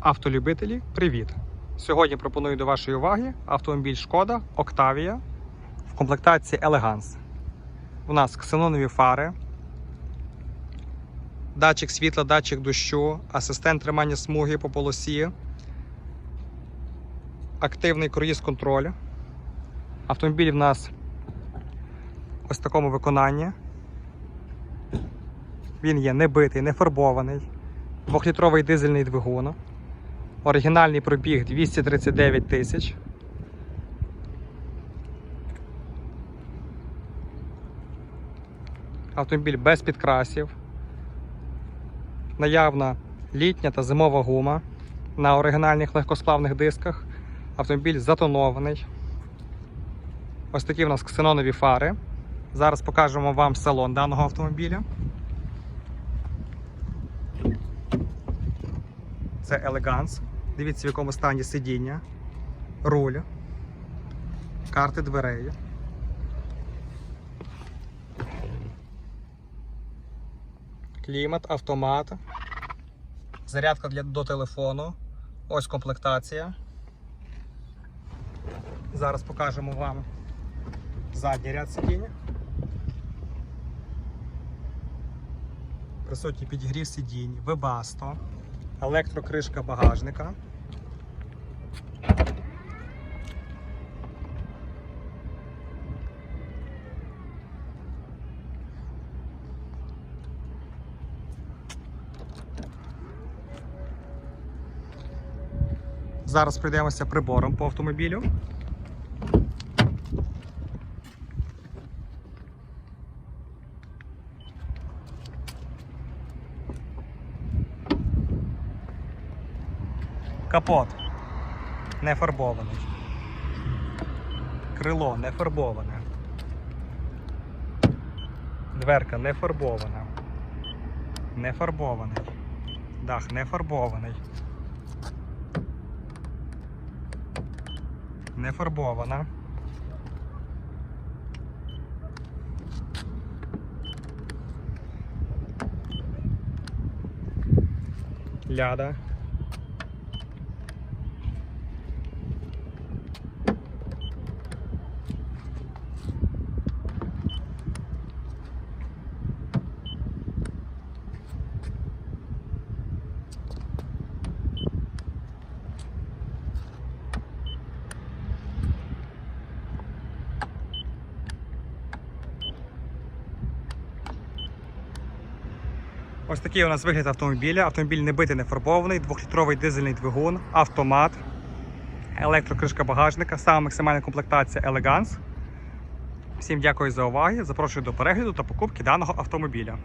Автолюбителі, привіт! Сьогодні пропоную до вашої уваги автомобіль Шкода Octavia в комплектації Elegance. У нас ксенонові фари, датчик світла, датчик дощу, асистент тримання смуги по полосі, активний круїз-контроль. Автомобіль в нас ось в такому виконанні. Він є не битий, не фарбований. Двохлітровий дизельний двигун. Оригінальний пробіг 239 тисяч. Автомобіль без підкрасів. Наявна літня та зимова гума на оригінальних легкосплавних дисках. Автомобіль затонований. Ось такі в нас ксенонові фари. Зараз покажемо вам салон даного автомобіля. Це елеганс. Дивіться, в якому стані сидіння, руль, карти дверей. Клімат, автомат, зарядка для, до телефону. Ось комплектація. Зараз покажемо вам задній ряд сидіння. Присутній підігрів сидінь, вебасто, електрокришка багажника. Зараз пройдемося прибором по автомобілю. Капот не фарбований. Крило не фарбоване. Дверка не фарбована. Не фарбований. Дах не фарбований. Не фарбована. Ляда. Ось такий у нас вигляд автомобіля. Автомобіль не битий, не фарбований, двохлітровий дизельний двигун, автомат, електрокришка багажника, сама максимальна комплектація Elegance. Всім дякую за увагу. Запрошую до перегляду та покупки даного автомобіля.